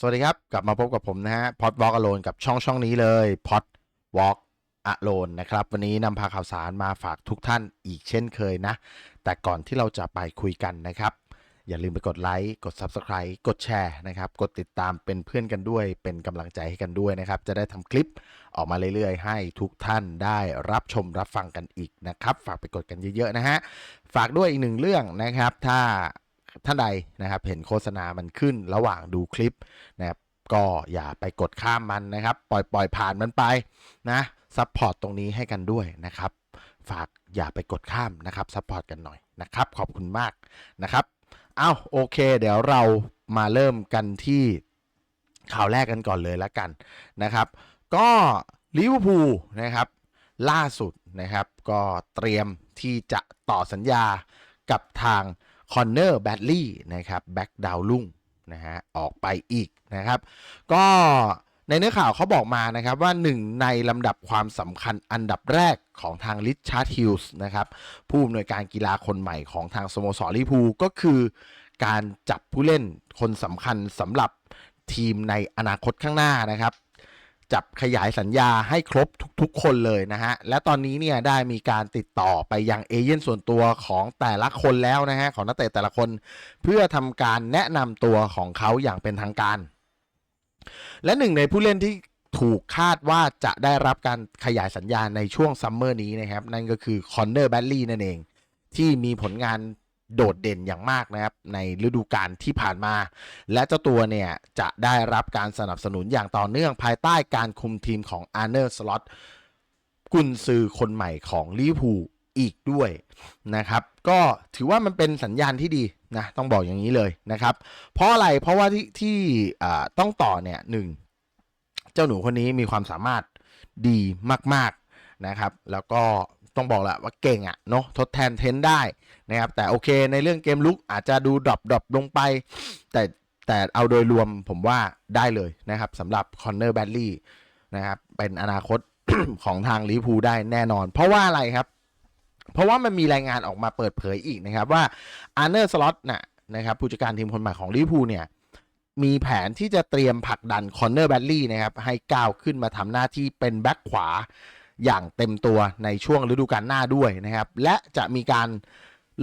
สวัสดีครับ กลับมาพบกับผมนะฮะพอดวอล์กอโลนกับช่องช่องนี้เลยพอดวอล์กอโลนนะครับ วันนี้นำพาข่าวสารมาฝากทุกท่านอีกเช่นเคยนะ แต่ก่อนที่เราจะไปคุยกันนะครับ อย่าลืมไปกดไลค์กด Subscribe กดแชร์นะครับ กดติดตามเป็นเพื่อนกันด้วย เป็นกำลังใจให้กันด้วยนะครับ จะได้ทำคลิปออกมาเรื่อยๆ ให้ทุกท่านได้รับชมรับฟังกันอีกนะครับ ฝากไปกดกันเยอะๆนะฮะฝากด้วยอีกหนึ่งเรื่องนะครับ ถ้า ท่านใดนะครับ เห็นโฆษณามันขึ้นระหว่างดูคลิปนะครับก็อย่าไปกดข้ามมันนะครับ ปล่อยปล่อยผ่านมันไปนะซัพพอร์ตตรงนี้ให้กันด้วยนะครับ ฝากอย่าไปกดข้ามนะครับซัพพอร์ตกันหน่อยนะครับ ขอบคุณมากนะครับเอาโอเค เดี๋ยวเรามาเริ่มกันที่ข่าวแรกกันก่อนเลยละกันนะครับ ก็ลิเวอร์พูลนะครับ ล่าสุดนะครับ ก็เตรียมที่จะต่อสัญญากับทาง คอนเนอร์แบดลี่นะครับแบ็กดาวลุ่งนะฮะออกไปอีกนะครับ ก็ในเนื้อข่าวเขาบอกมานะครับว่าหนึ่งในลำดับความสำคัญอันดับแรกของทางลิชาร์ดฮิลส์นะครับผู้อำนวยการกีฬาคนใหม่ของทางสโมสรลิพูก็คือการจับผู้เล่นคนสำคัญสำหรับทีมในอนาคตข้างหน้านะครับ จับขยายสัญญาให้ครบทุกๆคนเลยนะฮะ และตอนนี้เนี่ยได้มีการติดต่อไปยังเอเย่นส่วนตัวของแต่ละคนแล้วนะฮะ ของนักเตะแต่ละคนเพื่อทำการแนะนำตัวของเขาอย่างเป็นทางการ และหนึ่งในผู้เล่นที่ถูกคาดว่าจะได้รับการขยายสัญญาในช่วงซัมเมอร์นี้นะครับ นั่นก็คือคอนเนอร์แบลลี่นั่นเอง ที่มีผลงาน โดดเด่นอย่างมากนะครับในฤดูกาลที่ผ่านมา และเจ้าตัวเนี่ยจะได้รับการสนับสนุนอย่างต่อเนื่องภายใต้การคุมทีมของอาร์เนอร์สล็อตกุนซือคนใหม่ของลิเวอร์พูลอีกด้วยนะครับ ก็ถือว่ามันเป็นสัญญาณที่ดีนะต้องบอกอย่างนี้เลยนะครับ เพราะอะไรเพราะว่าที่ที่ต้องต่อเนี่ยหนึ่งเจ้าหนูคนนี้มีความสามารถดีมาก ๆนะครับ แล้วก็ ต้องบอกแหละว่าเก่งอะ่ะเนาะทดแทนเทนได้นะครับแต่โอเคในเรื่องเกมลุกอาจจะดูดรอปดรอปลงไป แต่แต่เอาโดยรวมผมว่าได้เลยนะครับสำหรับคอนเนอร์แบดลี่นะครับเป็นอนาคตของทางลิเวอร์พูได้แน่นอน เพราะว่าอะไรครับ เพราะว่ามันมีรายงานออกมาเปิดเผยอีกนะครับว่าอาร์เนอร์สล็อตน่ะนะครับผู้จัดการทีมคนใหม่ของลิเวอร์พูเนี่ยมีแผนที่จะเตรียมผลักดันคอนเนอร์แบดลี่นะครับให้ก้าวขึ้นมาทำหน้าที่เป็นแบ็คขวา อย่างเต็มตัวในช่วงฤดูกาลหน้าด้วยนะครับ และจะมีการ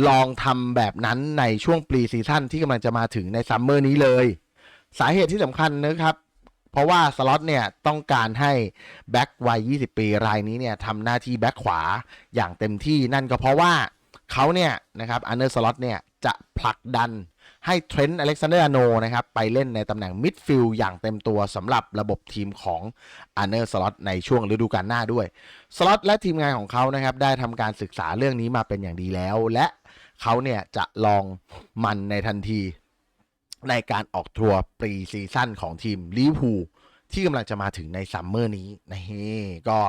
ลองทำแบบนั้นในช่วงปรีซีซั่นที่กำลังจะมาถึงในซัมเมอร์นี้เลย สาเหตุที่สำคัญนะครับเพราะว่าสล็อตเนี่ยต้องการให้แบ็ควัย 20 ปีรายนี้เนี่ยทำหน้าที่แบ็คขวาอย่างเต็มที่นั่นก็เพราะว่าเขาเนี่ยนะครับอันเดอร์สล็อตเนี่ยจะผลักดัน ให้เทรนต์อเล็กซานเดอร์อโนนะครับไปเล่นในตำแหน่งมิดฟิลด์อย่างเต็มตัวสำหรับระบบทีมของอันเดอร์สล็อตในช่วงฤดูกาลหน้าด้วยสล็อตและทีมงานของเขานะครับได้ทำการศึกษาเรื่องนี้มาเป็นอย่างดีแล้ว และเขาเนี่ยจะลองมันในทันที ในการออกทัวร์ปรีซีซั่นของทีมลิเวอร์พูลที่กำลังจะมาถึงในซัมเมอร์นี้นี่ก็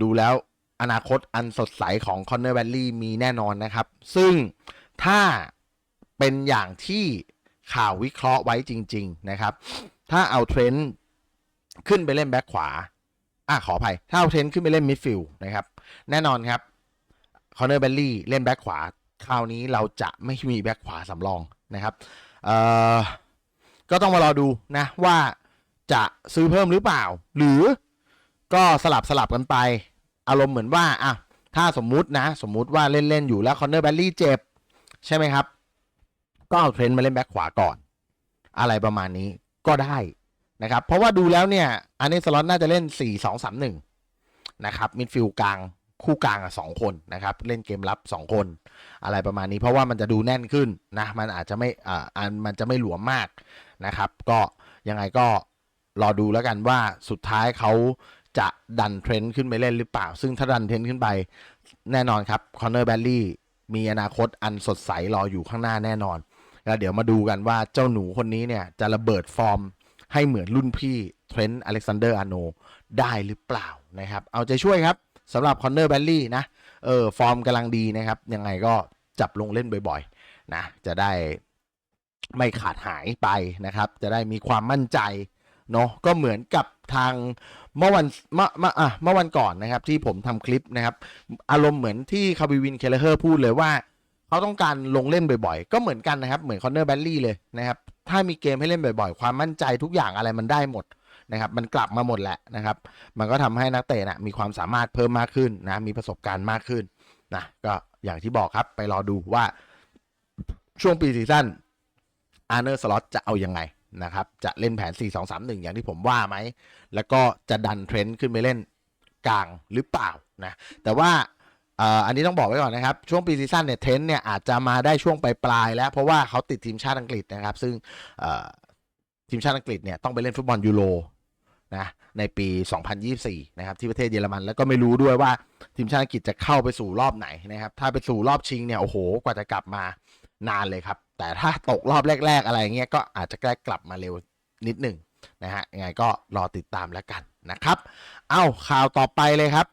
ดูแล้วอนาคตอันสดใสของคอนเนอร์แวลลี่มีแน่นอนนะครับ ซึ่งถ้า เป็นอย่างที่ข่าววิเคราะห์ไว้จริง ๆ นะครับ ถ้าเอาเทรนด์ขึ้นไปเล่นแบ็คขวาอะขออภัย ถ้าเอาเทรนด์ขึ้นไปเล่นมิดฟิลด์นะครับ แน่นอนครับคอนเนอร์แบลลี่เล่นแบ็คขวา คราวนี้เราจะไม่มีแบ็คขวาสำรองนะครับเอ่อก็ต้องมารอดูนะว่าจะซื้อเพิ่มหรือเปล่า หรือก็สลับสลับกันไป อารมณ์เหมือนว่าอะถ้าสมมุตินะ สมมุติว่าเล่น ๆ อยู่แล้วคอนเนอร์แบลลี่เจ็บ ใช่ไหมครับ ก็เอาเทรนด์มาเล่นแบ็คขวาก่อน อะไรประมาณนี้ก็ได้นะครับ เพราะว่าดูแล้วเนี่ยอันนี้สล็อตน่าจะเล่น 4 2 3 1 นะครับมิดฟิลกลางคู่กลางอะสองคนนะครับ เล่นเกมรับ 2 คน อะไรประมาณนี้ เพราะว่ามันจะดูแน่นขึ้นนะมันอาจจะไม่อ่าอันมันจะไม่หลวมมากนะครับ ก็ยังไงก็รอดูแล้วกันว่าสุดท้ายเขาจะดันเทรนด์ขึ้นไปเล่นหรือเปล่า ซึ่งถ้าดันเทรนด์ขึ้นไปแน่นอนครับคอนเนอร์แบลลี่มีอนาคตอันสดใสรออยู่ข้างหน้าแน่นอน แล้วเดี๋ยวมาดูกันว่าเจ้าหนูคนนี้เนี่ยจะระเบิดฟอร์มให้เหมือนรุ่นพี่เทรนต์อเล็กซานเดอร์อาโนได้หรือเปล่านะครับ เอาใจช่วยครับสำหรับคอนเนอร์แบลลี่นะ เออฟอร์มกำลังดีนะครับ ยังไงก็จับลงเล่นบ่อยๆนะ จะได้ไม่ขาดหายไปนะครับ จะได้มีความมั่นใจเนาะก็เหมือนกับทางเมื่อวันเมื่อเมื่ออะเมื่อวันก่อนนะครับ ที่ผมทำคลิปนะครับ อารมณ์เหมือนที่คาบิวินเคเลเฮอร์พูดเลยว่า เขาต้องการลงเล่นบ่อยๆ ก็เหมือนกันนะครับ เหมือนคอนเนอร์แบลลี่เลยนะครับ ถ้ามีเกมให้เล่นบ่อยๆ ความมั่นใจทุกอย่างอะไรมันได้หมดนะครับ มันกลับมาหมดแหละนะครับ มันก็ทำให้นักเตะนะมีความสามารถเพิ่มมากขึ้นนะ มีประสบการณ์มากขึ้นนะ ก็อย่างที่บอกครับ ไปรอดูว่าช่วงปีซีซั่นอาร์เนอร์สล็อตจะเอายังไงนะครับ จะเล่นแผน 4 2 3 1 อย่างที่ผมว่าไหม แล้วก็จะดันเทรนด์ขึ้นไปเล่นกลางหรือเปล่านะ แต่ว่า อันนี้ต้องบอกไว้ก่อนนะครับ ช่วงปีซีซั่นเนี่ยเทนด์เนี่ยอาจจะมาได้ช่วงปลายๆแล้ว เพราะว่าเขาติดทีมชาติอังกฤษนะครับ ซึ่งทีมชาติอังกฤษเนี่ยต้องไปเล่นฟุตบอลยูโรนะในปี 2024 นะครับ ที่ประเทศเยอรมันแล้วก็ไม่รู้ด้วยว่าทีมชาติอังกฤษจะเข้าไปสู่รอบไหนนะครับ ถ้าไปสู่รอบชิงเนี่ยโอ้โหกว่าจะกลับมานานเลยครับ แต่ถ้าตกรอบแรก ๆ อะไรเงี้ยก็อาจจะใกล้กลับมาเร็วนิดหนึ่งนะฮะยังไงก็รอติดตามแล้วกันนะครับ เอาข่าวต่อไปเลยครับ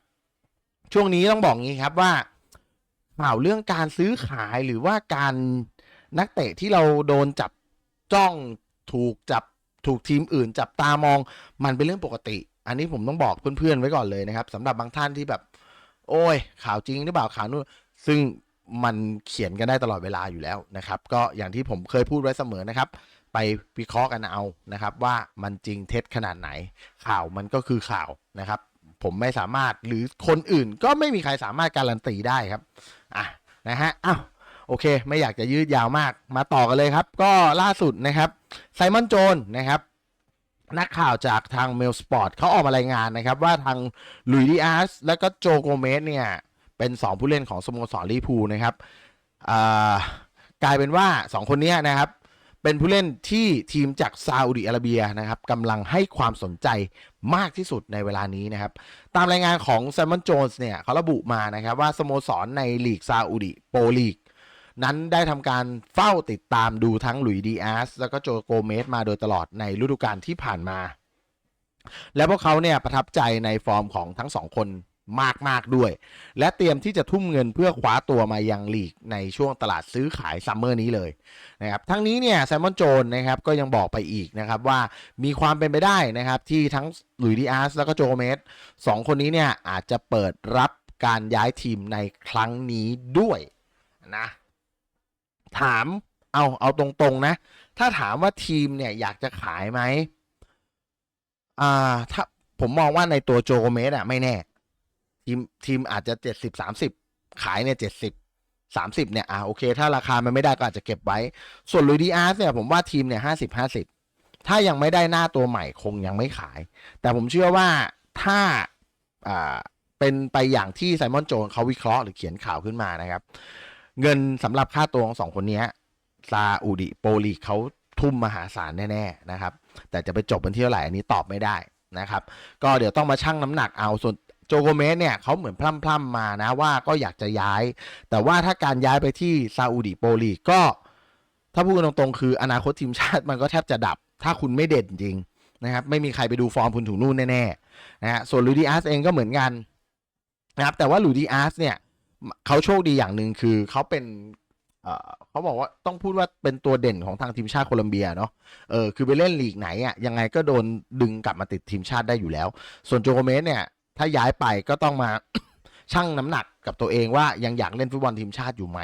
ช่วงนี้ต้องบอกงี้ครับว่าข่าวเรื่องการซื้อขายหรือว่าการนักเตะที่เราโดนจับจ้องถูกจับถูกทีมอื่น จับตามองมันเป็นเรื่องปกติ อันนี้ผมต้องบอกเพื่อนๆไว้ก่อนเลยนะครับสำหรับบางท่านที่แบบ โอ้ย ข่าวจริงหรือเปล่าข่าวนู้นซึ่งมันเขียนกันได้ตลอดเวลาอยู่แล้วนะครับ ก็อย่างที่ผมเคยพูดไว้เสมอนะครับ ไปวิเคราะห์กันเอานะครับ ว่ามันจริงเท็จขนาดไหน ข่าวมันก็คือข่าวนะครับ ผมไม่สามารถหรือคนอื่นก็ไม่มีใครสามารถการันตีได้ครับอะนะฮะอ้าวโอเค ไม่อยากจะยืดยาวมากมาต่อกันเลยครับ ก็ล่าสุดนะครับไซมอนโจนนะครับนักข่าวจากทางเมลสปอร์ตเขาออกมารายงานนะครับ ว่าทางลุยดิอาสและก็โจโกเมสเนี่ย เป็น 2 ผู้เล่นของสโมสรลิพูลนะครับกลายเป็นว่า 2 คนนี้นะครับ เป็นผู้เล่นที่ทีมจากซาอุดิอาระเบียนะครับกำลังให้ความสนใจ มากที่สุดในเวลานี้นะครับ ตามรายงานของแซมมอนโจนส์เนี่ยเขาระบุมานะครับว่าสโมสรในลีกซาอุดิโปรลีก นั้นได้ทำการเฝ้าติดตามดูทั้งหลุยดีอาสแล้วก็โจโกเมสมาโดยตลอดในฤดูกาลที่ผ่านมา และพวกเขาเนี่ยประทับใจในฟอร์มของทั้งสองคน มาก ๆ ด้วย และเตรียมที่จะทุ่มเงินเพื่อคว้าตัวมายังลีกในช่วงตลาดซื้อขายซัมเมอร์นี้เลยนะครับทั้งนี้เนี่ยไซมอนโจนนะครับก็ยังบอกไปอีกนะครับว่ามีความเป็นไปได้นะครับที่ทั้งหลุยดีอาสแล้วก็โจเมสสองคนนี้เนี่ยอาจจะเปิดรับการย้ายทีมในครั้งนี้ด้วยนะถามเอาเอาตรงๆนะ ถ้าถามว่าทีมเนี่ยอยากจะขายไหมอ่าถ้าผมมองว่าในตัวโจโกเมสอะไม่แน่ ทีมทีมอาจจะเจ็ดสิบสามสิบขายเนี่ยเจ็ดสิบสามสิบเนี่ยอ่าโอเค ถ้าราคามันไม่ได้ก็อาจจะเก็บไว้ ส่วนลุยดีอาร์สเนี่ยผมว่าทีมเนี่ยห้าสิบห้าสิบถ้ายังไม่ได้หน้าตัวใหม่คงยังไม่ขาย แต่ผมเชื่อว่าถ้าอ่าเป็นไปอย่างที่ไซมอนโจนเขาวิเคราะห์หรือเขียนข่าวขึ้นมานะครับ เงินสำหรับค่าตัวของสองคนนี้ซาอุดิโปรลีเขาทุ่มมหาศาลแน่ๆนะครับ แต่จะไปจบเป็นที่เท่าไหร่อันนี้ตอบไม่ได้นะครับ ก็เดี๋ยวต้องมาชั่งน้ำหนักเอาส่วน โจโกเมสเนี่ยเขาเหมือนพร่ำๆมานะว่าก็อยากจะย้าย แต่ว่าถ้าการย้ายไปที่ซาอุดิโปรลีกก็ ถ้าพูดตรงๆ คืออนาคตทีมชาติมันก็แทบจะดับ ถ้าคุณไม่เด่นจริงนะครับไม่มีใครไปดูฟอร์มคุณถึงนู่นแน่ๆนะฮะส่วนลูดิอาสเองก็เหมือนกันนะครับแต่ว่าลูดิอาสเนี่ยเขาโชคดีอย่างหนึ่งคือเขาเป็นเขาบอกว่าต้องพูดว่าเป็นตัวเด่นของทางทีมชาติโคลัมเบียเนาะเออคือไปเล่นลีกไหนอะยังไงก็โดนดึงกลับมาติดทีมชาติได้อยู่แล้ว ส่วนโจโกเมสเนี่ย ถ้าย้ายไปก็ต้องมา ชั่งน้ำหนักกับตัวเองว่ายังอยากเล่นฟุตบอลทีมชาติอยู่ไหม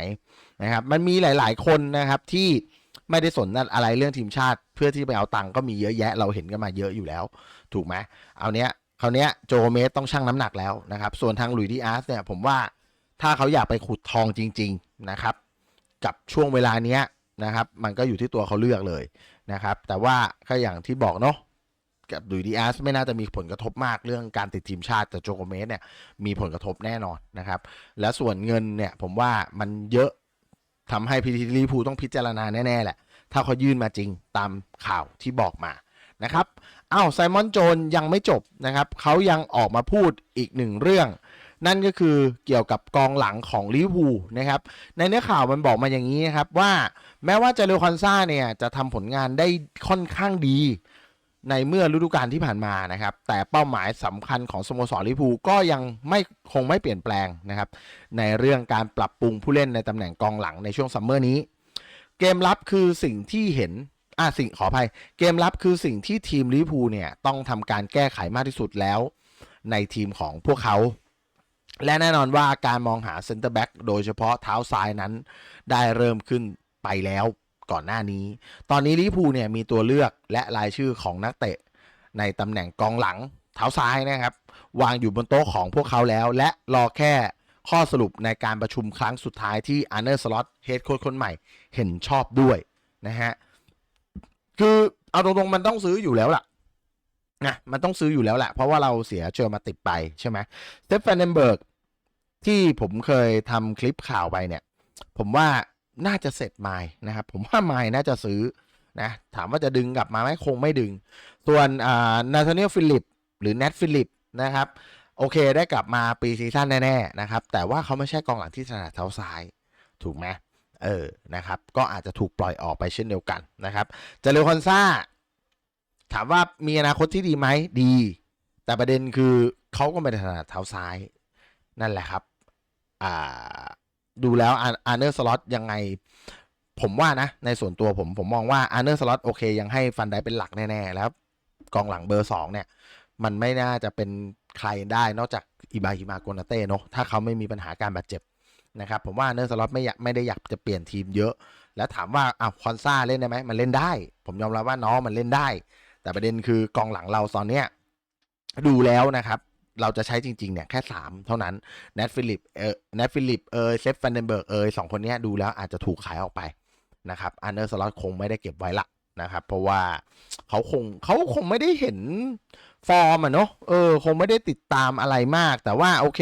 นะครับ มันมีหลาย ๆ คนนะครับที่ไม่ได้สนอะไรเรื่องทีมชาติเพื่อที่ไปเอาตังค์ก็มีเยอะแยะเราเห็นกันมาเยอะอยู่แล้ว ถูกไหมเอาเนี้ยคราวเนี้ยโจเมสต้องชั่งน้ำหนักแล้วนะครับ ส่วนทางลุยดีอาร์สเนี่ยผมว่าถ้าเขาอยากไปขุดทองจริง ๆนะครับ กับช่วงเวลาเนี้ยนะครับ มันก็อยู่ที่ตัวเขาเลือกเลยนะครับ แต่ว่าก็อย่างที่บอกเนาะ กับดุยดีอาร์สไม่น่าจะมีผลกระทบมากเรื่องการติดทีมชาติ แต่โจโกเมสเนี่ยมีผลกระทบแน่นอนนะครับ และส่วนเงินเนี่ยผมว่ามันเยอะทำให้พีทีลีพูต้องพิจารณาแน่ๆแหละ ถ้าเขายื่นมาจริงตามข่าวที่บอกมานะครับอ้าวไซมอนโจนยังไม่จบนะครับเขายังออกมาพูดอีกหนึ่งเรื่อง นั่นก็คือเกี่ยวกับกองหลังของลิเวอร์พูลนะครับในเนื้อข่าวมันบอกมาอย่างนี้นะครับว่าแม้ว่าเจเรลคอนซ่าเนี่ยจะทำผลงานได้ค่อนข้างดี ในเมื่อฤดูกาลที่ผ่านมานะครับ แต่เป้าหมายสำคัญของสโมสรลิพูก็ยังไม่คงไม่เปลี่ยนแปลงนะครับ ในเรื่องการปรับปรุงผู้เล่นในตำแหน่งกองหลังในช่วงซัมเมอร์นี้ เกมรับคือสิ่งที่เห็นอะสิ่งขออภัย เกมรับคือสิ่งที่ทีมลิพูเนี่ยต้องทำการแก้ไขมากที่สุดแล้ว ในทีมของพวกเขา และแน่นอนว่าการมองหาเซนเตอร์แบ็กโดยเฉพาะเท้าซ้ายนั้น ได้เริ่มขึ้นไปแล้ว ก่อนหน้านี้ ตอนนี้ลิพูเนี่ยมีตัวเลือกและรายชื่อของนักเตะ ในตำแหน่งกองหลังเท้าซ้ายนะครับ วางอยู่บนโต๊ะของพวกเขาแล้ว และรอแค่ข้อสรุปในการประชุมครั้งสุดท้ายที่อาร์เนอร์สล็อตเฮดโค้ชคนใหม่เห็นชอบด้วยนะฮะคือเอาตรงๆมันต้องซื้ออยู่แล้วล่ะนะมันต้องซื้ออยู่แล้วแหละเพราะว่าเราเสียเจอมาติดไปใช่ไหมสเตฟ a นเดนเบิร์กที่ผมเคยทำคลิปข่าวไปเนี่ย ผมว่า น่าจะเสร็จไมล์นะครับ ผมว่าไมล์น่าจะซื้อนะถามว่าจะดึงกลับมาไหมคงไม่ดึง ส่วนอ่านาธานีลฟิลิปหรือเนทฟิลิปนะครับ โอเคได้กลับมาปีซีซั่นแน่ ๆ นะครับ แต่ว่าเขาไม่ใช่กองหลังที่ถนัดเท้าซ้าย ถูกไหมเออนะครับ ก็อาจจะถูกปล่อยออกไปเช่นเดียวกันนะครับเจเรคอนซ่าถามว่ามีอนาคตที่ดีไหมดี แต่ประเด็นคือเขาก็ไม่ได้ถนัดเท้าซ้าย นั่นแหละครับ อ่า ดูแล้วอาร์เนอร์สล็อตยังไง ผมว่านะ ในส่วนตัวผมผมมองว่าอาร์เนอร์สล็อตโอเค ยังให้ฟันได้เป็นหลักแน่ๆ แล้วกองหลังเบอร์สองเนี่ย มันไม่น่าจะเป็นใครได้นอกจากอิบาฮิมาโกนาเต้เนาะถ้าเขาไม่มีปัญหาการบาดเจ็บนะครับผมว่าเนอร์สล็อตไม่อยากไม่ได้อยากจะเปลี่ยนทีมเยอะ แล้วถามว่าอ้าวคอนซ่าเล่นได้ไหมมันเล่นได้ ผมยอมรับว่าน้องมันเล่นได้ แต่ประเด็นคือกองหลังเราตอนเนี้ยดูแล้วนะครับ เราจะใช้จริงๆเนี่ยแค่สามเท่านั้นเนทฟิลิปเออเนทฟิลิปเออเซฟฟันเดนเบิร์กเออสองคนเนี้ยดูแล้วอาจจะถูกขายออกไปนะครับอันเดอร์สล็อตคงไม่ได้เก็บไว้ละนะครับ เพราะว่าเขาคงเขาคงไม่ได้เห็นฟอร์มอะเนาะเออ คงไม่ได้ติดตามอะไรมาก แต่ว่าโอเค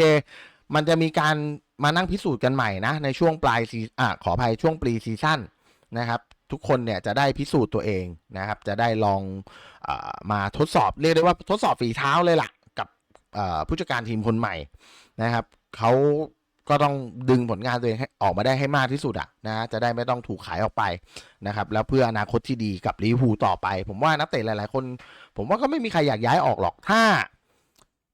มันจะมีการมานั่งพิสูจน์กันใหม่นะ ในช่วงปลายซีอะขออภัยช่วงปรีซีซั่นนะครับ ทุกคนเนี่ยจะได้พิสูจน์ตัวเองนะครับ จะได้ลองอมาทดสอบเรียกได้ว่าทดสอบฝีเท้าเลยล่ะกับอ่า ผู้จัดการทีมคนใหม่นะครับเขาก็ต้องดึงผลงานตัวเองให้ออกมาได้ให้มากที่สุดอะนะจะได้ไม่ต้องถูกขายออกไปนะครับแล้วเพื่ออนาคตที่ดีกับลิเวอร์พูลต่อไป ผมว่านักเตะหลาย ๆ คน ผมว่าก็ไม่มีใครอยากย้ายออกหรอกถ้า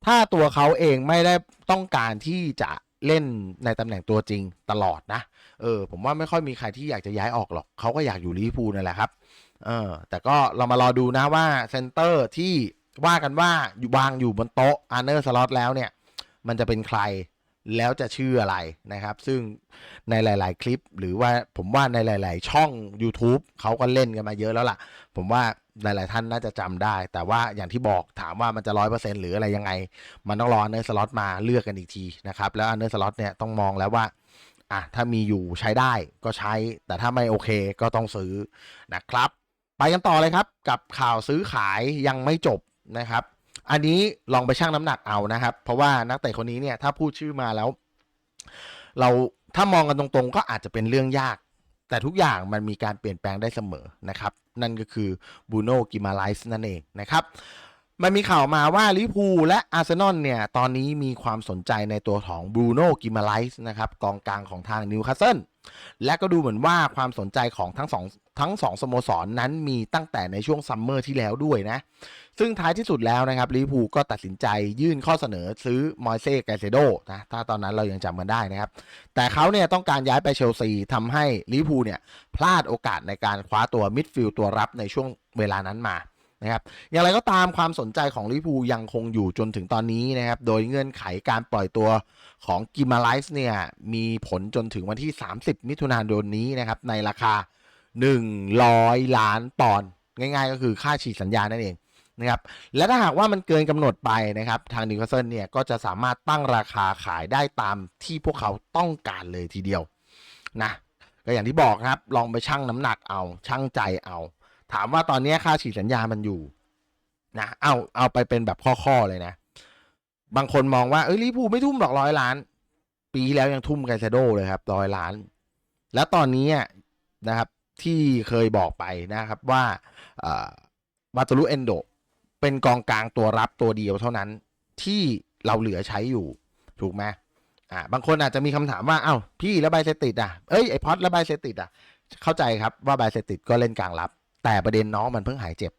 ถ้าตัวเขาเองไม่ได้ต้องการที่จะเล่นในตำแหน่งตัวจริงตลอดนะเออผมว่าไม่ค่อยมีใครที่อยากจะย้ายออกหรอกเขาก็อยากอยู่ลิเวอร์พูลนั่นแหละครับเออแต่ก็เรามารอดูนะว่าเซนเตอร์ที่ ว่ากันว่าอยู่วางอยู่บนโต๊ะอาร์เนอร์สล็อตแล้วเนี่ย มันจะเป็นใครแล้วจะชื่ออะไรนะครับ ซึ่งในหลาย ๆ คลิป หรือว่าผมว่าในหลาย ๆ ช่อง YouTube เขาก็เล่นกันมาเยอะแล้วล่ะ ผมว่าหลาย ๆ ท่านน่าจะจำได้ แต่ว่าอย่างที่บอกถามว่ามันจะร้อยเปอร์เซ็นหรืออะไรยังไง มันต้องรอเนอร์สล็อตมาเลือกกันอีกทีนะครับ แล้วเนอร์สล็อตเนี่ยต้องมองแล้วว่าอะถ้ามีอยู่ใช้ได้ก็ใช้ แต่ถ้าไม่โอเคก็ต้องซื้อนะครับ ไปกันต่อเลยครับ กับข่าวซื้อขายยังไม่จบ นะครับ อันนี้ลองไปชั่งน้ำหนักเอานะครับ เพราะว่านักเตะคนนี้เนี่ยถ้าพูดชื่อมาแล้ว เราถ้ามองกันตรงๆ ก็อาจจะเป็นเรื่องยาก แต่ทุกอย่างมันมีการเปลี่ยนแปลงได้เสมอนะครับ นั่นก็คือบูโนกิมาไลส์นั่นเองนะครับมันมีข่าวมาว่าลิพูและอาร์เซนอลเนี่ย ตอนนี้มีความสนใจในตัวของบรูโน่กิมาไลส์นะครับ กองกลางของทางนิวคาสเซิลและก็ดูเหมือนว่าความสนใจของทั้งสอง ทั้งสองสโมสรนนั้นมีตั้งแต่ในช่วงซัมเมอร์ที่แล้วด้วยนะ ซึ่งท้ายที่สุดแล้วนะครับลิเวอร์พูลก็ตัดสินใจยื่นข้อเสนอซื้อมอยเซ่ไกเซโดนะถ้าตอนนั้นเรายังจำกันได้นะครับ แต่เขาเนี่ยต้องการย้ายไปเชลซีทำให้ลิเวอร์พูลเนี่ยพลาดโอกาสในการคว้าตัวมิดฟิลด์ตัวรับในช่วงเวลานั้นมานะครับอย่างไรก็ตามความสนใจของลิเวอร์พูลยังคงอยู่จนถึงตอนนี้นะครับ โดยเงื่อนไขการปล่อยตัวของกิมาไลส์เนี่ยมีผลจนถึงวันที่ 30 มิถุนายนนี้นะครับในราคา 100 ล้านปอนด์ง่าย ๆ ก็คือค่าฉีกสัญญานั่นเองนะครับและถ้าหากว่ามันเกินกำหนดไปนะครับทางนิวคาสเซิลเนี่ยก็จะสามารถตั้งราคาขายได้ตามที่พวกเขาต้องการเลยทีเดียวนะก็อย่างที่บอกครับ ลองไปชั่งน้ำหนักเอาชั่งใจเอา ถามว่าตอนนี้ค่าฉีดสัญญามันอยู่นะเอาเอาไปเป็นแบบข้อๆเลยนะ บางคนมองว่าเอ้ยลิพูไม่ทุ่มหรอกร้อยล้าน ปีที่แล้วยังทุ่มไกเซโดเลยครับร้อยล้าน แล้วตอนนี้นะครับ ที่เคยบอกไปนะครับว่ามาตารุเอนโดเป็นกองกลางตัวรับตัวเดียวเท่านั้นที่เราเหลือใช้อยู่ถูกไหมอ่าบางคนอาจจะมีคำถามว่าเอ้าพี่แล้วไบเซติดอะเอ้ยไอพอดแล้วไบเซติดอะเข้าใจครับว่าไบเซติดก็เล่นกลางรับ แต่ประเด็นน้องมันเพิ่งหายเจ็บ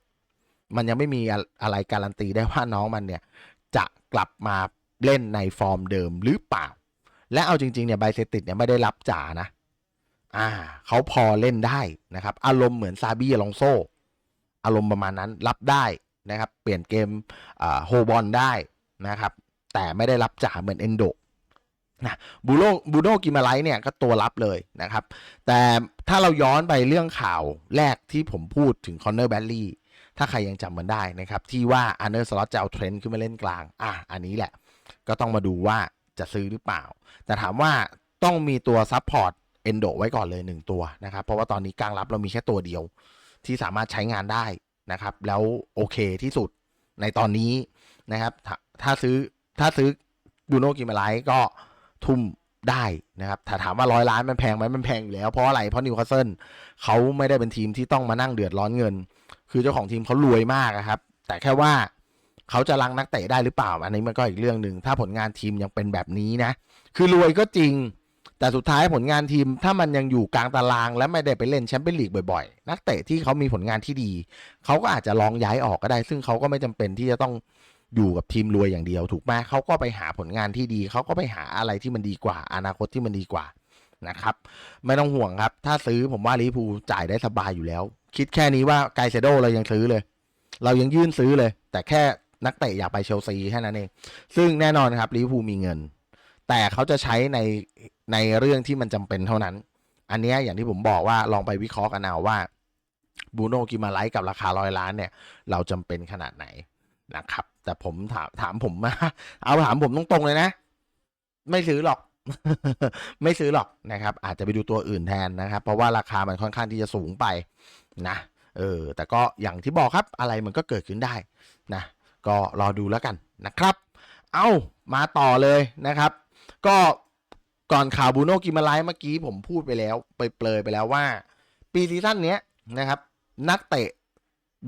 มันยังไม่มีอะไรการันตีได้ว่าน้องมันเนี่ยจะกลับมาเล่นในฟอร์มเดิมหรือเปล่า และเอาจริงๆเนี่ยไบเซติดเนี่ยไม่ได้รับจ่านะ อ่าเขาพอเล่นได้นะครับ อารมณ์เหมือนซาบีอลองโซอารมณ์ประมาณนั้นรับได้นะครับ เปลี่ยนเกมโฮบอลได้นะครับ แต่ไม่ได้รับจ่าเหมือนเอนโดนะบูโนบูโนกิมาไลท์เนี่ยก็ตัวรับเลยนะครับ แต่ถ้าเราย้อนไปเรื่องข่าวแรกที่ผมพูดถึงคอนเนอร์แบลลี่ถ้าใครยังจำมันได้นะครับ ที่ว่าอันเนอร์สล็อตจะเอาเทรนด์ขึ้นมาเล่นกลาง อะ อันนี้แหละ ก็ต้องมาดูว่าจะซื้อหรือเปล่า แต่ถามว่าต้องมีตัวซับพอร์ต เอนโดไว้ก่อนเลย 1 ตัวนะครับ เพราะว่าตอนนี้กลางรับเรามีแค่ตัวเดียว ที่สามารถใช้งานได้นะครับ แล้วโอเคที่สุดในตอนนี้นะครับถ้าถ้าซื้อถ้าซื้อบูโนกิมาไลก็ทุ่มได้นะครับถ้าถามว่าร้อยล้านมันแพงไหมมันแพงอยู่แล้ว เพราะอะไร เพราะนิวคาสเซิลเขาไม่ได้เป็นทีมที่ต้องมานั่งเดือดร้อนเงิน คือเจ้าของทีมเขารวยมากครับ แต่แค่ว่าเขาจะรังนักเตะได้หรือเปล่า อันนี้มันก็อีกเรื่องหนึ่ง ถ้าผลงานทีมยังเป็นแบบนี้นะ คือรวยก็จริง แต่สุดท้ายผลงานทีมถ้ามันยังอยู่กลางตาราง และไม่ได้ไปเล่นแชมเปี้ยนลีกบ่อยๆ นักเตะที่เขามีผลงานที่ดี เขาก็อาจจะลองย้ายออกก็ได้ ซึ่งเขาก็ไม่จำเป็นที่จะต้องอยู่กับทีมรวยอย่างเดียวถูกไหมเขาก็ไปหาผลงานที่ดี เขาก็ไปหาอะไรที่มันดีกว่า อนาคตที่มันดีกว่านะครับไม่ต้องห่วงครับ ถ้าซื้อผมว่าลิพูจ่ายได้สบายอยู่แล้ว คิดแค่นี้ว่าไกเซโดเรายังซื้อเลย เรายังยื่นซื้อเลย แต่แค่นักเตะอยากไปเชลซีแค่นั้นเองซึ่งแน่นอนครับลิพูมีเงิน แต่เขาจะใช้ใน ในเรื่องที่มันจำเป็นเท่านั้น อันนี้อย่างที่ผมบอกว่าลองไปวิเคราะห์กันเอาว่าบูโนกิมาไลท์กับราคาร้อยล้านเนี่ย เราจำเป็นขนาดไหนนะครับ แต่ผมถามถามผมเอาถามผมตรงๆเลยนะ ไม่ซื้อหรอก ไม่ซื้อหรอกนะครับ อาจจะไปดูตัวอื่นแทนนะครับ เพราะว่าราคามันค่อนข้างที่จะสูงไปนะเออแต่ก็อย่างที่บอกครับอะไรมันก็เกิดขึ้นได้นะ ก็รอดูแล้วกันนะครับ เอามาต่อเลยนะครับ ก็ ก่อนข่าวบูโนกิมาไลท์เมื่อกี้ผมพูดไปแล้ว ไปเปลยไปแล้วว่า ปีซีซั่นนี้นะครับ นักเตะ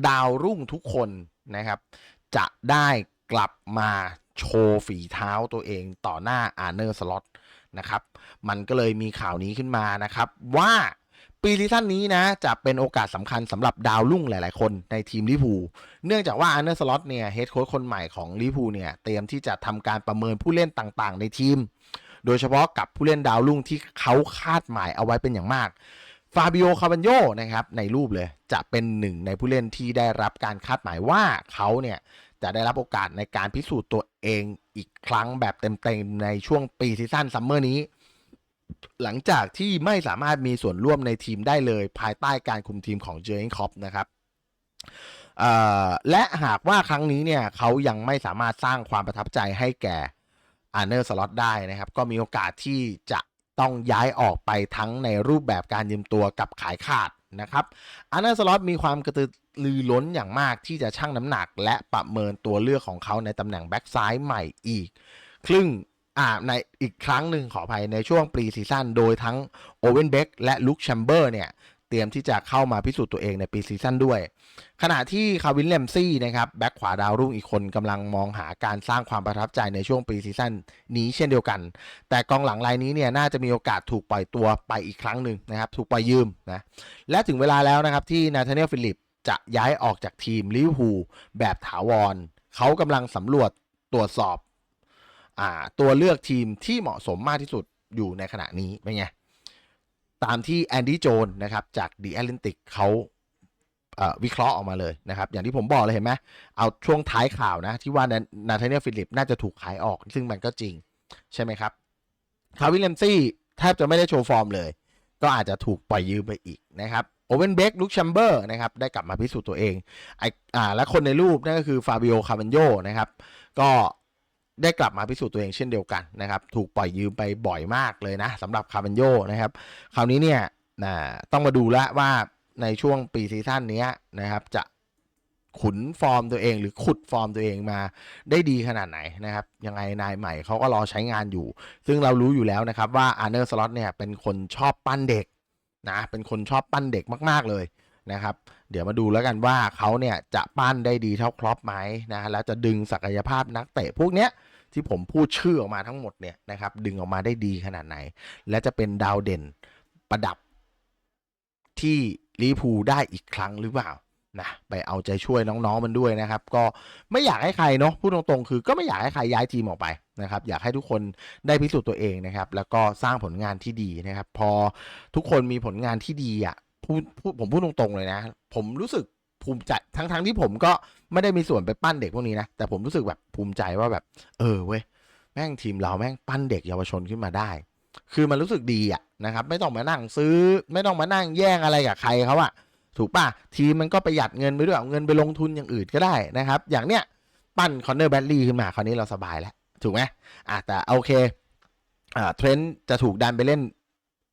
ดาวรุ่งทุกคนนะครับ จะได้กลับมาโชว์ฝีเท้าตัวเองต่อหน้าอาร์เนอร์สล็อตนะครับ มันก็เลยมีข่าวนี้ขึ้นมานะครับ ว่าปีซีซั่นนี้นะ จะเป็นโอกาสสำคัญสำหรับดาวรุ่งหลาย ๆ คนในทีมลิพูเนื่องจากว่าอาร์เนอร์สล็อตเนี่ยเฮดโค้ชคนใหม่ของลิพูเนี่ย เตรียมที่จะทำการประเมินผู้เล่นต่าง ๆ ในทีม โดยเฉพาะกับผู้เล่นดาวรุ่งที่เขาคาดหมายเอาไว้เป็นอย่างมากฟาบิโอ คาบันโยนะครับในรูปเลยจะเป็นหนึ่งในผู้เล่นที่ได้รับการคาดหมายว่าเขาเนี่ยจะได้รับโอกาสในการพิสูจน์ตัวเองอีกครั้งแบบเต็มๆในช่วงปีซีซั่นซัมเมอร์นี้ หลังจากที่ไม่สามารถมีส่วนร่วมในทีมได้เลย ภายใต้การคุมทีมของเจอร์เกนคอปนะครับและหากว่าครั้งนี้เนี่ยเขายังไม่สามารถสร้างความประทับใจให้แก่ อาร์เนอร์สล็อตได้นะครับ ก็มีโอกาสที่จะต้องย้ายออกไปทั้งในรูปแบบการยืมตัวกับขายขาดนะครับอาร์เนอร์สล็อตมีความกระตือรือร้นอย่างมากที่จะชั่งน้ำหนัก และประเมินตัวเลือกของเขาในตำแหน่งแบ็กซ้ายใหม่อีก ครึ่งอ่าในอีกครั้งหนึ่งขออภัยในช่วงปรีซีซั่นโดยทั้งโอเวนเบกและลุคแชมเบอร์เนี่ย เตรียมที่จะเข้ามาพิสูจน์ตัวเองในปีซีซั่นด้วย ขณะที่คาวินเลมซี่นะครับแบ็คขวาดาวรุ่งอีกคนกำลังมองหาการสร้างความประทับใจในช่วงปีซีซั่นนี้เช่นเดียวกัน แต่กองหลังรายนี้เนี่ยน่าจะมีโอกาสถูกปล่อยตัวไปอีกครั้งหนึ่งนะครับถูกปล่อยยืมนะและถึงเวลาแล้วนะครับที่นาธาเนลฟิลิปจะย้ายออกจากทีมลิเวอร์พูลแบบถาวรเขากำลังสำรวจตรวจสอบอ่าตัวเลือกทีมที่เหมาะสมมากที่สุดอยู่ในขณะนี้เป็นไง ตามที่แอนดี้โจนนะครับจาก The Atlantic เขาวิเคราะห์ออกมาเลยนะครับ อย่างที่ผมบอกเลยเห็นไหมเอาช่วงท้ายข่าวนะ ที่ว่านาธาเนียลฟิลิปน่าจะถูกขายออก ซึ่งมันก็จริงใช่ไหมครับคาวิลเลมซี่แทบจะไม่ได้โชว์ฟอร์มเลย ก็อาจจะถูกปล่อยยืมไปอีกนะครับโอเวนเบกลุคแชมเบอร์นะครับได้กลับมาพิสูจน์ตัวเองไออ่าและคนในรูปนั่นก็คือฟาบิโอคาบันโยนะครับ ก็ ได้กลับมาพิสูจน์ตัวเองเช่นเดียวกันนะครับ ถูกปล่อยยืมไปบ่อยมากเลยนะสำหรับคาบันโยนะครับ คราวนี้เนี่ยนะต้องมาดูแล้วว่าในช่วงปีซีซั่นนี้นะครับ จะขุนฟอร์มตัวเองหรือขุดฟอร์มตัวเองมาได้ดีขนาดไหนนะครับ ยังไงนายใหม่เขาก็รอใช้งานอยู่ ซึ่งเรารู้อยู่แล้วนะครับว่าอาร์เนอร์สล็อตเนี่ยเป็นคนชอบปั้นเด็กนะเป็นคนชอบปั้นเด็กมาก ๆเลยนะครับ เดี๋ยวมาดูแล้วกันว่าเขาเนี่ยจะปั้นได้ดีเท่าครอปไหมนะแล้วจะดึงศักยภาพนักเตะพวกเนี้ยที่ผมพูดชื่อออกมาทั้งหมดเนี่ยนะครับดึงออกมาได้ดีขนาดไหน และจะเป็นดาวเด่นประดับที่ลิพูได้อีกครั้งหรือเปล่านะไปเอาใจช่วยน้องๆมันด้วยนะครับ ก็ไม่อยากให้ใครเนาะพูดตรงๆ คือก็ไม่อยากให้ใครย้ายทีมออกไปนะครับ อยากให้ทุกคนได้พิสูจน์ตัวเองนะครับ แล้วก็สร้างผลงานที่ดีนะครับ พอทุกคนมีผลงานที่ดีอะ พูดพูดผมพูดตรงๆเลยนะ ผมรู้สึกภูมิใจทั้งๆที่ผมก็ไม่ได้มีส่วนไปปั้นเด็กพวกนี้นะแต่ผมรู้สึกแบบภูมิใจว่าแบบ เออเว้ยแม่งทีมเราแม่งปั้นเด็กเยาวชนขึ้นมาได้ คือมันรู้สึกดีอะนะครับ ไม่ต้องมานั่งซื้อ ไม่ต้องมานั่งแย่งอะไรกับใครเขาอะถูกป่ะทีมมันก็ประหยัดเงินไปด้วยเอาเงินไปลงทุนอย่างอื่นก็ได้นะครับ อย่างเนี้ยปั้นคอนเนอร์แบดลี่ขึ้นมาคราวนี้เราสบายแล้ว ถูกไหมอะแต่โอเคอ่าเทรนต์จะถูกดันไปเล่น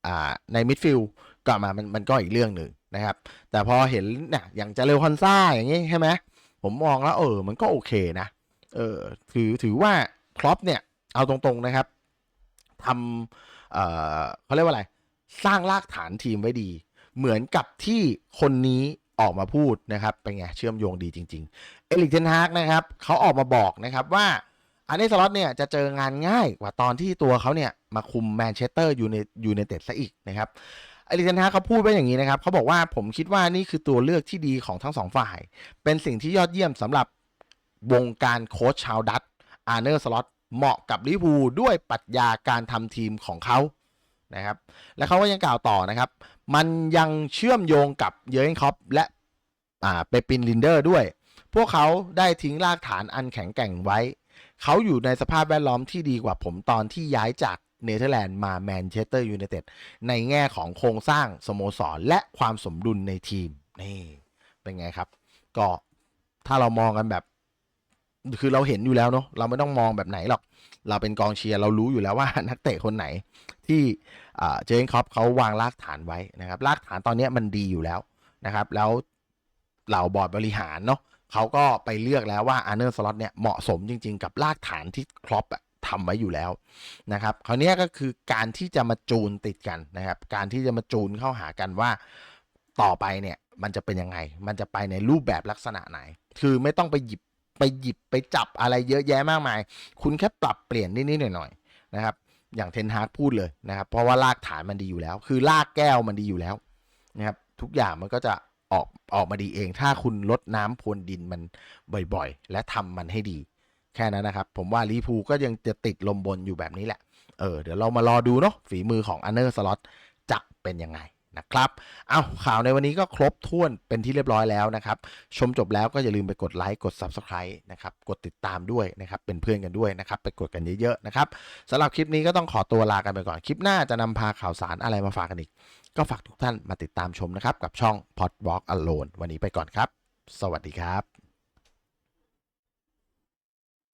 อ่าในมิดฟิลด์ ก็มามันมันก็อีกเรื่องหนึ่งนะครับ แต่พอเห็นเนี่ยอย่างเจเรลคอนซ่าอย่างงี้ใช่ไหมผมมองแล้วเออ มันก็โอเคนะ เออถือถือว่าครอปเนี่ย เอาตรงๆนะครับทำเออเขาเรียกว่าอะไร สร้างรากฐานทีมไว้ดี เหมือนกับที่คนนี้ออกมาพูดนะครับเป็นไงเชื่อมโยงดีจริง ๆ เอลิกเทนฮากนะครับเขาออกมาบอกนะครับว่าอันนี้สล็อตเนี่ยจะเจองานง่ายกว่าตอนที่ตัวเขาเนี่ยมาคุมแมนเชสเตอร์อยูไนอยูไนเต็ดซะอีกนะครับ อลิเทนฮาเขาพูดไว้อย่างนี้นะครับเขาบอกว่าผมคิดว่านี่คือตัวเลือกที่ดีของทั้งสองฝ่าย เป็นสิ่งที่ยอดเยี่ยมสำหรับวงการโค้ชชาวดัตอาร์เนอร์สล็อตเหมาะกับลิพูด้วยปรัชญาการทำทีมของเขานะครับ และเขาก็ยังกล่าวต่อนะครับ มันยังเชื่อมโยงกับเยอร์เกนคอปและอ่าเปปินลินเดอร์ด้วย พวกเขาได้ทิ้งรากฐานอันแข็งแกร่งไว้ เขาอยู่ในสภาพแวดล้อมที่ดีกว่าผมตอนที่ย้ายจาก เนเธอร์แลนด์มาแมนเชสเตอร์ยูไนเต็ดในแง่ของโครงสร้างสโมสร และความสมดุลในทีมนี่เป็นไงครับ ก็ถ้าเรามองกันแบบ คือเราเห็นอยู่แล้วเนาะเราไม่ต้องมองแบบไหนหรอก เราเป็นกองเชียร์เรารู้อยู่แล้วว่านักเตะคนไหนที่เจนครอปเขาวางรากฐานไว้นะครับรากฐานตอนนี้มันดีอยู่แล้วนะครับ แล้วเหล่าบอร์ดบริหารเนาะเขาก็ไปเลือกแล้วว่าอาร์เนอร์สล็อตเนี่ยเหมาะสมจริง ๆ กับรากฐานที่ครอปอะ ทำไว้อยู่แล้วนะครับคราวนี้ก็คือการที่จะมาจูนติดกันนะครับ การที่จะมาจูนเข้าหากันว่าต่อไปเนี่ยมันจะเป็นยังไง มันจะไปในรูปแบบลักษณะไหน คือไม่ต้องไปหยิบไปหยิบไปจับอะไรเยอะแยะมากมาย คุณแค่ปรับเปลี่ยนนิดๆหน่อยๆนะครับ อย่างเทนฮาร์กพูดเลยนะครับ เพราะว่ารากฐานมันดีอยู่แล้ว คือรากแก้วมันดีอยู่แล้วนะครับ ทุกอย่างมันก็จะออกออกมาดีเอง ถ้าคุณลดน้ำพรวนดินมันบ่อยๆ และทำมันให้ดี แค่นั้นนะครับ ผมว่าลิเวอร์พูก็ยังจะติดลมบนอยู่แบบนี้แหละ เออ เดี๋ยวเรามารอดูเนาะฝีมือของอันเนอร์สล็อตจะเป็นยังไงนะครับ เอาข่าวในวันนี้ก็ครบถ้วนเป็นที่เรียบร้อยแล้วนะครับ ชมจบแล้วก็อย่าลืมไปกดไลค์ กด Subscribe นะครับ กดติดตามด้วยนะครับ เป็นเพื่อนกันด้วยนะครับ ไปกดกันเยอะๆนะครับสำหรับคลิปนี้ก็ต้องขอตัวลากันไปก่อน คลิปหน้าจะนำพาข่าวสารอะไรมาฝากกันอีก ก็ฝากทุกท่านมาติดตามชมนะครับ กับช่อง Podwalk Alone วันนี้ไปก่อนครับ สวัสดีครับ